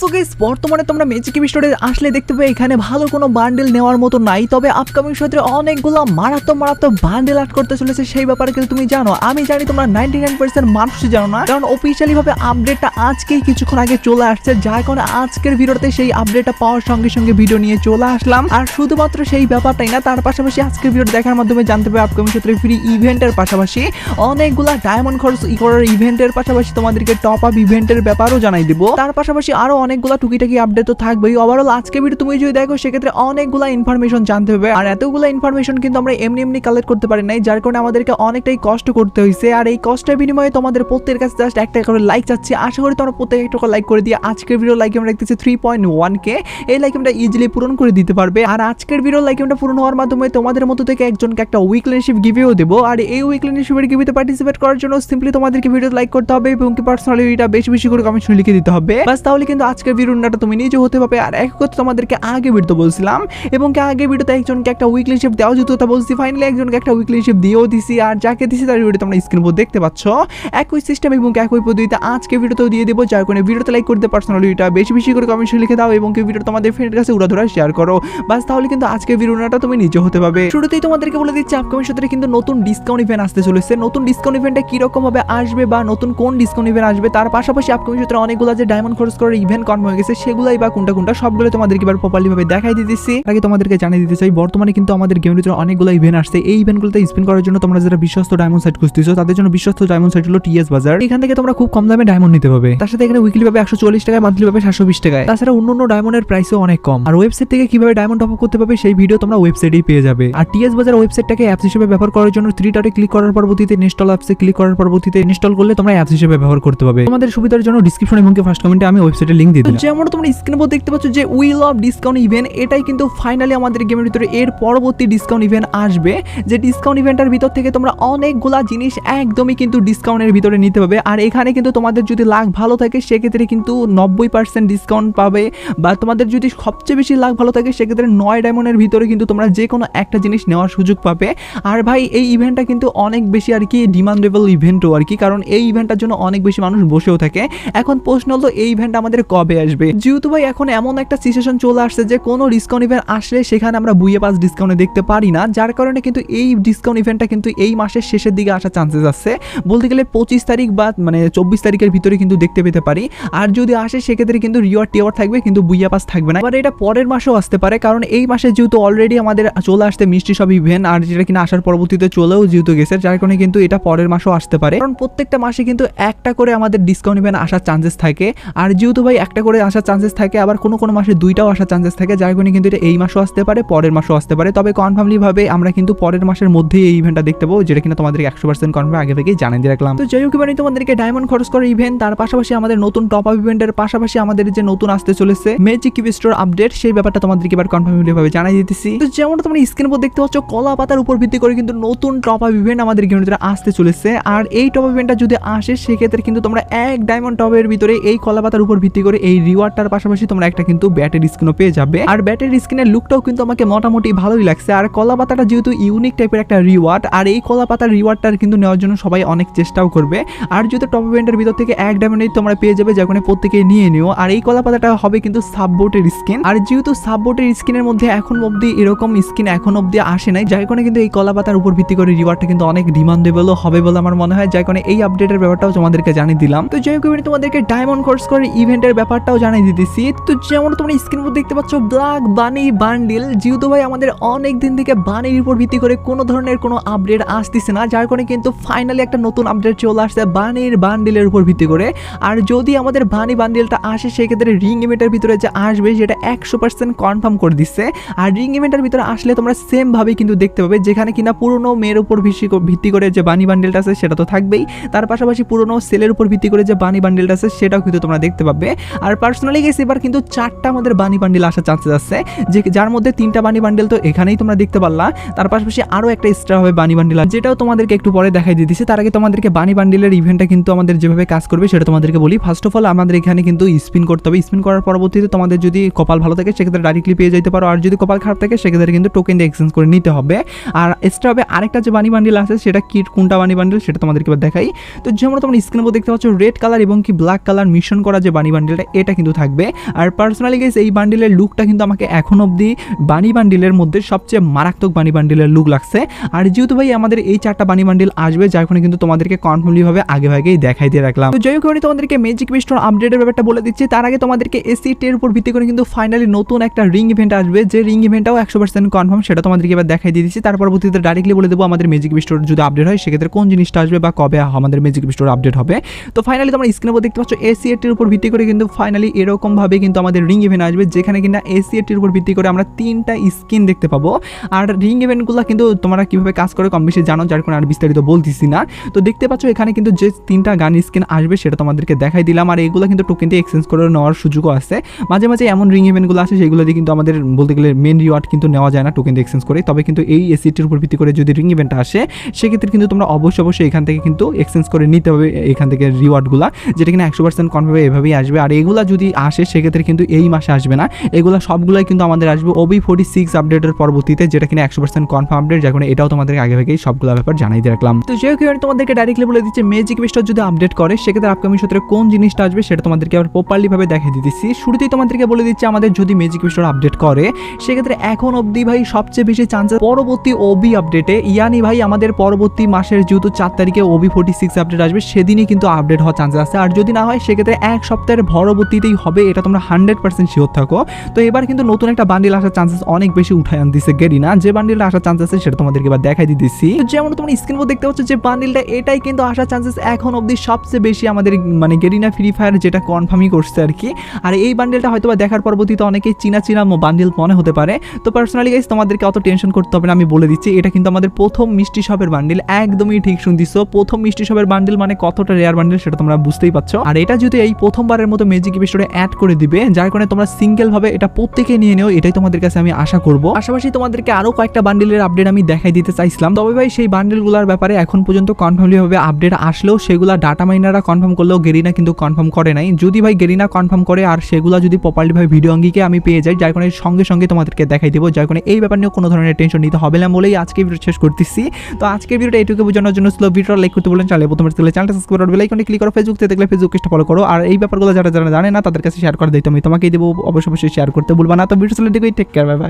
So guys বর্তমানে তোমরা magic স্টোরে আসলে দেখতে পাবে, এখানে ভালো কোনো বান্ডেল নেওয়ার মতো নাই। তবে আপকামিং সত্রে অনেকগুলো মারাত্মক মারাত্মক বান্ডেল আট করতে চলেছে। সেই ব্যাপারে কিন্তু তুমি জানো, আমি জানি তোমরা নাইনটি নাইন পার্সেন্ট মানুষই জানো না, কারণ অফিসিয়ালি ভাবে আপডেটটা আজকেই কিছুক্ষণ আগে চলে আসছে। যার কারণে আজকের ভিডিওতে সেই আপডেটটা পাওয়ার সঙ্গে সঙ্গে ভিডিও নিয়ে চলে আসলাম। আর শুধুমাত্র সেই ব্যাপারটাই না, তার পাশাপাশি আজকের ভিডিও দেখার মাধ্যমে জানতে পারবে আপকামিং সত্রে ফ্রি ইভেন্টের পাশাপাশি অনেকগুলা ডায়মন্ড খরচ ই করার ইভেন্টের পাশাপাশি তোমাদেরকে টপ আপ ইভেন্টের ব্যাপারও জানাই দিব। তার পাশাপাশি আরও অনেকগুলা টুকিটাকি আপডেট তো থাকবেই। ওভারঅল আজকে ভিডিও তুমি যদি দেখো, সেক্ষেত্রে অনেকগুলা ইনফরমেশন জানতে হবে। আর এতগুলা ইনফরমেশন কিন্তু আমরা এমনি এমনি কালেক্ট করতে পারি নাই, যার কারণে আমাদেরকে অনেকটাই কষ্ট করতে হয়েছে আর এই কষ্টের বিনিময়ে তোমাদের প্রত্যেকের কাছে জাস্ট একটা করে লাইক চাচ্ছি। আশা করি তোমরা প্রত্যেক একটা লাইক করে দিয়ে আজকের ভিডিও লাইক আমরা দেখতেছি থ্রি পয়েন্ট ওয়ান কে এই লাইক আমরা ইজিলি পূরণ করে দিতে পারবে। আর আজকের ভিডিও লাইক আমরা পূরণ হওয়ার মাধ্যমে তোমাদের মতো থেকে একজনকে একটা উইকলিনশিপ গিভেও দেবো। আর এই উইকলিনশিপের গিভিতে পার্টিসিপেট করার জন্য সিম্পলি তোমাদেরকে ভিডিও লাইক করতে হবে এবং কি পার্সোনালি বেশি বেশি করে কমেন্ট লিখে দিতে হবে। বাস তাহলে কিন্তু আজকের ভিডিওটা তুমি নিজে হতে পারবে। আর এক কথা তোমাদেরকে আগে ভিডিও বলছিলাম, এবং আগে ভিডিওতে একজনকে একটা উইকলি শিপ দেওয়া যেত, তা বলছি ফাইনালি একজনকে একটা উইকলি শিপ দিয়েও দিছি। আর যাকে দিছি তার ভিডিও তোমরা স্ক্রিন উপর দেখতে পাচ্ছ। একই সিস্টেম এবং একই পদ্ধতিতে আজকে ভিডিওতেও দিয়ে দেবো, যার কারণে ভিডিওতে লাইক করতে পার্সোনালি এটা বেশি বেশি করে কমেন্ট লিখে দাও, এবং কি ভিডিও তোমাদের ফ্রেন্ডের কাছে উড়াধরা শেয়ার করো। বাস তাহলে কিন্তু আজকে ভিডিওটা তুমি নিজে হতে পারবে। শুরুতেই তোমাদেরকে বলে দিচ্ছি আপকামিং সাথে কিন্তু নতুন ডিসকাউন্ট ইভেন্ট আসতে চলেছে। নতুন ডিসকাউন্ট ইভেন্টটা কীরকম ভাবে আসবে বা নতুন কোন ডিসকাউন্ট ইভেন্ট আসবে, তার পাশাপাশি আপকামিং সাথে অনেকগুলো যে ডায়মন্ড খরচ করার ইভেন্ট কনফার্ম হয়ে গেছে, সেগুলাই বা কোনটা কোনটা সবগুলো তোমাদেরকে এবার প্রপারলি ভাবে দেখাই দিতেছি আগে তোমাদেরকে জানিয়ে দিতে চাই, বর্তমানে কিন্তু আমাদের গেমের ভিতরে অনেকগুলো ইভেন্ট আসছে। এই ইভেন্টগুলোতে স্পিন করার জন্য তোমরা যারা বিশ্বস্ত ডায়মন্ড সাইট খুঁজতেছো, তাদের জন্য বিশ্বস্ত ডায়মন্ড সাইট হলো টিএস বাজার এখান থেকে তোমরা খুব কম দামে ডায়মন্ড নিতে পাবে তার সাথে এখানে উইকলি পাবে একশো চল্লিশ টাকায় মান্থলি পাবে সাতশো বিশ টাকায়। তাছাড়া অন্য অন্য ডায়মন্ডের প্রাইসও অনেক কম। আর ওয়েবসাইট থেকে কীভাবে ডায়মন্ড টপ করতে পারবে, সেই ভিডিও তোমরা ওয়েবসাইটেই পেয়ে যাবে। আর টিএস বাজার ওয়েবসাইটটাকে অ্যাপস হিসেবে ব্যবহার করার জন্য থ্রি ডটে ক্লিক করার পরবর্তীতে ইনস্টল অ্যাপসে ক্লিক করার পরবর্তীতে ইনস্টল করলে তোমরা অ্যাপস হিসেবে ব্যবহার করতে পারবে। তোমাদের সুবিধার জন্য ডিসক্রিপশন এবং ফার্স্ট কমেন্টে আমি ওয়েবসাইটের লিঙ্ক দিয়ে যেমন তোমরা স্ক্রিনে উপর দেখতে পাচ্ছ যে উইল অফ ডিসকাউন্ট ইভেন্ট এটাই কিন্তু ফাইনালি আমাদের গেমের ভিতরে এর পরবর্তী ডিসকাউন্ট ইভেন্ট আসবে। যে ডিসকাউন্ট ইভেন্টের ভিতর থেকে তোমরা অনেকগুলা জিনিস একদমই কিন্তু ডিসকাউন্টের ভিতরে নিতে পারবে। আর এখানে কিন্তু তোমাদের যদি লাখ ভালো থাকে সেক্ষেত্রে কিন্তু নব্বই পার্সেন্ট ডিসকাউন্ট পাবে। বা তোমাদের যদি সবচেয়ে বেশি লাখ ভালো থাকে সেক্ষেত্রে নয় ডায়মন্ডের ভিতরে কিন্তু তোমরা যে কোনো একটা জিনিস নেওয়ার সুযোগ পাবে। আর ভাই এই ইভেন্টটা কিন্তু অনেক বেশি আর কি ডিমান্ডেবল ইভেন্টও আর কি কারণ এই ইভেন্টটার জন্য অনেক বেশি মানুষ বসেও থাকে। এখন প্রশ্ন হলো এই ইভেন্ট আমাদের কবে আসবে? যেহেতু ভাই এখন এমন একটা সিচুয়েশন চলে আসছে যে কোনো ডিসকাউন্ট ইভেন্ট আসলে সেখানে আমরা বুয়ে পাস ডিসকাউন্টে দেখতে পারি না, যার কারণে কিন্তু এই ডিসকাউন্ট ইভেন্টটা কিন্তু এই মাসের শেষের দিকে আসার চান্সেস আছে। বলতে গেলে পঁচিশ তারিখ বা মানে চব্বিশ তারিখের ভিতরে কিন্তু দেখতে পেতে পারি। আর যদি আসে সেক্ষেত্রে কিন্তু রিওয়ার্ড টিওয়ার্ড থাকবে, কিন্তু বুইয়া পাস থাকবে না। এবার এটা পরের মাসেও আসতে পারে, কারণ এই মাসে যেহেতু অলরেডি আমাদের চলে আসতে মিষ্টি সব ইভেন্ট আর যেটা কিনা আসার পরবর্তীতে চলেও যেহেতু গেছে, যার কারণে কিন্তু এটা পরের মাসেও আসতে পারে। কারণ প্রত্যেকটা মাসে কিন্তু একটা করে আমাদের ডিসকাউন্ট ইভেন্ট আসার চান্সেস থাকে। আর যেহেতু ভাই একটা করে আসার চান্সেস থাকে, আবার কোনো কোনো মাসে দুইটাও আসার চান্সেস থাকে, যার কারণে কিন্তু এটা এই মাসও আসতে পারে, পরের মাসও আসতে পারে। তবে কনফার্মলিভাবে আমরা কিন্তু পরের মাসের মধ্যেই এই ইভেন্টটা দেখতে পাবো, যেটা কিনা তোমাদেরকে একশো পার্সেন্ট কনফার্ম আগে থেকেই জানিয়ে দিয়ে রাখলাম। তো যাই হোক, এবারে তোমাদেরকে ডায়মন্ড খরচ করার ইভেন্ট তার পাশাপাশি আমাদের নতুন টপ আপ ইভেন্টের পাশাপাশি আমাদের যে নতুন আসতে চলেছে ম্যাজিক কিবিস্টোর আপডেট সেই ব্যাপারটা তোমাদেরকে এবার কনফার্মলি ভাবে জানাই দিতেছি। তো যেমন তোমরা স্ক্রিন উপর দেখতে পাচ্ছ, কলা পাতার উপর ভিত্তি করে কিন্তু নতুন টপ আপ ইভেন্ট আমাদের ভিতরে আসতে চলেছে। আর এই টপ আপ ইভেন্টটা যদি আসে, সেক্ষেত্রে কিন্তু তোমরা এক ডায়মন্ড টপের ভিতরে এই কলা পাতার উপর ভিত্তি করে এই রিওয়ার্ডটার পাশাপাশি তোমরা একটা কিন্তু ব্যাটের স্ক্রিনও পেয়ে যাবে। আর ব্যাটের স্ক্রিনের লুকটাও কিন্তু আমাকে মোটামুটি ভালোই লাগছে। আর কলা পাতাটা যেহেতু ইউনিক টাইপের একটা রিওয়ার্ড আর এই কলা পাতার রিওয়ার্ডটার কিন্তু নেওয়ার জন্য সবাই অনেক চেষ্টাও করবে। আর যেহেতু টপ ইভেন্টের ভিতর থেকে এক ডায়মন্ডেই তোমরা পেয়ে যাবে যখন প্রত্যেকে নিয়ে নিও। আর এই কলা পাতাটা হবে কিন্তু সাববোটের স্কিন আর যেহেতু সাববোটের স্কিনের মধ্যে এখন অব্দি এরকম স্কিন এখন অব্দি আসে নাই, যার কারণে কিন্তু এই কলা পাতার উপর ভিত্তি করে রিওয়ার্ডটা কিন্তু অনেক ডিমান্ডেবলও হবে বলে আমার মনে হয়। যার কারণে এই আপডেটের ব্যাপারটাও তোমাদেরকে জানিয়ে দিলাম। তো যাই হোক তোমাদেরকে ডায়মন্ড কোর্স করে ইভেন্টের ব্যাপারটাও জানিয়ে দিতেছি। তো যেমন তোমরা স্ক্রিন উপর দেখতে পাচ্ছ ব্ল্যাক বানি বান্ডিল যেহেতু ভাই আমাদের অনেক দিন থেকে বানির উপর ভিত্তি করে কোনো ধরনের কোনো আপডেট আসতেছে না, যার কারণে কিন্তু ফাইনালি একটা নতুন আপডেট চলে আসছে বানির বান্ডিলের উপর ভিত্তি করে। আর যদি আমাদের বানি বান্ডিলটা আসে, সেক্ষেত্রে রিং ইভেন্টের ভিতরে যে আসবে, সেটা একশো পার্সেন্ট কনফার্ম করে দিচ্ছে। আর রিং ইভেন্টের ভিতরে আসলে তোমরা সেম ভাবে কিন্তু দেখতে পাবে, যেখানে কিনা পুরনো মেয়ের উপর ভিত্তি করে যে বানি বান্ডিলটা আছে, সেটা তো থাকবেই। তার পাশাপাশি পুরনো সেলের উপর ভিত্তি করে যে বানি বান্ডিলটা আছে, সেটাও কিন্তু তোমরা দেখতে পাবে। আর পার্সোনালি গেছে, এবার কিন্তু চারটা আমাদের বানি বান্ডিল আসার চান্সেস আছে, যে যার মধ্যে তিনটা বানি বান্ডিল তো এখানেই তোমরা দেখতে পারলা। তার পাশাপাশি আরও একটা এক্সট্রা হবে বানি বান্ডিল যেটাও তোমাদেরকে একটু পরে দেখাই দিতেছি তার আগে তোমাদেরকে বানি বান্ডিলের ইভেন্টটা কিন্তু আমাদের যেভাবে কাজ করবে সেটা তোমাদেরকে বলি। ফার্স্ট অফ অল আমাদের এখানে কিন্তু স্পিন করতে হবে। স্পিন করার পরবর্তীতে তোমাদের যদি কপাল ভালো থাকে, সেক্ষেত্রে ডাইরেক্টলি পেয়ে যেতে পারো। আর যদি কপাল খারাপ থাকে, সেক্ষেত্রে কিন্তু টোকেন দিয়ে এক্সচেঞ্জ করে নিতে হবে। আর এক্সট্রা হবে আরেকটা যে বানি বান্ডিল আছে, সেটা কি, কোনটা বানি বান্ডিল সেটা তোমাদেরকে দেখাই। তো যেমন তোমরা স্ক্রিনে উপর দেখতে পাচ্ছ রেড কালার এবং কি ব্ল্যাক কালার মিশন করা যে বানি বান্ডিলটা এটা কিন্তু থাকবে। আর পার্সোনালি গেস এই বান্ডিলের লুকটা কিন্তু আমাকে এখন অবধি বানি বান্ডিলের মধ্যে সবচেয়ে মারাত্মক বানি বান্ডিলের লুক লাগছে। আর যেহেতু ভাই আমাদের এই চারটা বানি বান্ডিল আসবে, যার ফলে কিন্তু তোমাদেরকে কনফার্মলি ভাবে আগে ভাগেই দেখাই দিয়ে রাখলাম। তো যাই হোক আমি তোমাদেরকে ম্যাজিক বিস্টোর আপডেটের ব্যাপারটা বলে দিচ্ছি। তার আগে তোমাদেরকে এসি টের উপর ভিত্তি করে কিন্তু ফাইনালি নতুন একটা রিং ইভেন্ট আসবে। যে রিং ইভেন্টটাও একশো পার্সেন্ট কনফার্ম সেটা তোমাদেরকে এবার দেখাই দিয়ে দিচ্ছি। তার পরবর্তীতে ডাইরেক্টলি বলে দেবো আমাদের ম্যাজিক বিস্টোর যদি আপডেট হয়, সেক্ষেত্রে কোন জিনিসটা আসবে বা কবে আমাদের ম্যাজিক বিস্টোর আপডেট হবে। তো ফাইনালি তোমরা স্ক্রিনের দেখতে পাচ্ছ এসি এটির উপর ভিত্তি করে কিন্তু ফাইনালি এরকম ভাবে কিন্তু আমাদের রিং ইভেন্ট আসবে, যেখানে কিনা এসি এটির উপর ভিত্তি করে আমরা তিনটা স্কিন দেখতে পাবো। আর রিং ইভেন্টগুলো কিন্তু তোমরা কীভাবে কাজ করে কম বেশি জানো, যার কোনো আর বিস্তারিত বলতেছি না। তো দেখতে পাচ্ছ এখানে কিন্তু যে তিনটা গান স্কিন আসবে সেটা তোমাদেরকে দেখাই দিলাম। আর এগুলো কিন্তু টোকেন দিয়ে এক্সচেঞ্জ করে নেওয়ার সুযোগও আছে। মাঝে মাঝে এমন রিং ইভেন্টগুলো আছে, সেগুলো দিয়ে কিন্তু আমাদের বলতে গেলে মেন রিওয়ার্ড কিন্তু নেওয়া যায় না টোকেন দিয়ে এক্সচেঞ্জ করে। তবে কিন্তু এই এসিটির উপর ভিত্তি করে যদি রিং ইভেন্টটা আসে, সেক্ষেত্রে কিন্তু তোমরা অবশ্যই অবশ্যই এখান থেকে কিন্তু এক্সচেঞ্জ করে নিতে হবে এখান থেকে রিওয়ার্ডগুলো যেটা কিনা একশো পার্সেন্ট কনফার্মে এভাবেই আসবে। আর এগুলা যদি আসে, সেক্ষেত্রে কিন্তু এই মাসে আসবে না। এগুলো সবগুলোই কিন্তু আমাদের আসবে ওবি ফোর্টি সিক্স আপডেটের পরবর্তীতে, যেটা কিনা একশো পার্সেন্ট কনফার্ম আপডেট যখন এটাও তোমাদেরকে আগে থেকেই সবগুলো ব্যাপার জানাই দিয়ে রাখলাম। তো যেহেতু আমি তোমাদেরকে ডাইরেক্টলি বলে দিচ্ছি ম্যাজিক বিস্টার যদি আপডেট করে, সেক্ষেত্রে আপকামিং সূত্রে কোন জিনিসটা আসবে সেটা তোমাদেরকে আবার প্রপারলি ভাবে দেখিয়ে দিতেছি শুরুতেই তোমাদেরকে বলে দিচ্ছি, আমাদের যদি ম্যাজিক বিস্টার আপডেট করে, সেক্ষেত্রে এখন অবধি ভাই সবচেয়ে বেশি চান্সেস পরবর্তী ওবি আপডেটে ইয়ানি ভাই আমাদের পরবর্তী মাসের যেহেতু চার তারিখে ওবি ফোর্টি সিক্স আপডেট আসবে, সেদিনই কিন্তু আপডেট হওয়ার চান্সেস আছে। আর যদি না হয়, সেক্ষেত্রে এক সপ্তাহের পরবর্তীতেই হবে, এটা তোমরা হান্ড্রেড পার্সেন্ট শিওর থাকো। তো এবার কিন্তু নতুন একটা বান্ডিল আসার চান্সেস অনেক বেশি উঠায় আনতেছে গেরিনা যে বান্ডিলটা আসার চান্সেস আছে, সেটা তোমাদেরকে এবার দেখাই দিতেছি। যেমন তোমরা স্ক্রিন দেখতে পাচ্ছ যে বান্ডিলটা এটাই কিন্তু আসার চান্সেস এখন অবধি সবচেয়ে বেশি আমাদের মানে গেরিনা ফ্রি ফায়ার যেটা কনফার্মই করছে আর কি আর এই বান্ডিলটা হয়তো বা দেখার পরবর্তীতে অনেকেই চিনা চিনা বান্ডিল মনে হতে পারে। তো পার্সোনালি গাইস তোমাদেরকে অত টেনশন করতে হবে না, আমি বলে দিচ্ছি, এটা কিন্তু আমাদের প্রথম মিষ্টি শপের বান্ডিল একদমই ঠিক শুনতিছো। প্রথম মিষ্টি শপের বান্ডিল মানে কতটা রেয়ার বান্ডিল সেটা তোমরা বুঝতেই পারছ। আর এটা যদি এই প্রথমবারের মতো ম্যাজিক স্টোরে অ্যাড করে দিবে, যার কারণে তোমরা সিঙ্গেলভাবে এটা প্রত্যেকে নিয়ে নিও, এটাই তোমাদের কাছে আমি আশা করব। পাশাপাশি তোমাদেরকে আরও কয়েকটা বান্ডিলের আপডেট আমি দেখাই দিতে চাইছিলাম। তবে ভাই, সেই বান্ডিলগুলোর ব্যাপারে এখন পর্যন্ত কনফার্মলিভাবে আপডেট আসলেও সেগুলো ডাটা মাইনাররা কনফার্ম করলেও গেরিনা কিন্তু কনফার্ম করে নাই। যদি ভাই গেরিনা কনফার্ম করে আর সেগুলো যদি প্রপারলি ভাবে ভিডিও অঙ্গিকে আমি পেয়ে যাই, যার কারণে সঙ্গে সঙ্গে তোমাদেরকে দেখাই দেবো, যার কারণে এই ব্যাপার নিয়ে কোনো ধরনের টেনশন নিতে হবে না বলেই আজকে ভিডিও শেষ করতেছি। তো আজকের ভিডিওটা এটুকু বোঝানোর জন্য স্লো ভিডিও লাইক করতে বলেন চাইলে প্রথমে চ্যানেলটা সাবস্ক্রাইব করবে লাইকনে ক্লিক করো ফেসবুক থেকে দেখলে ফেসবুক পেজটা ফলো করো। আর এই ব্যাপারগুলো যারা যারা জানে না, তাদের কাছে শেয়ার করে দিতে আমি তোমাকেই দেবো, অবশ্যই অবশ্যই শেয়ার করতে ভুলবা না। তো ভিডিও চলে দেখো টেক কেয়ার বাই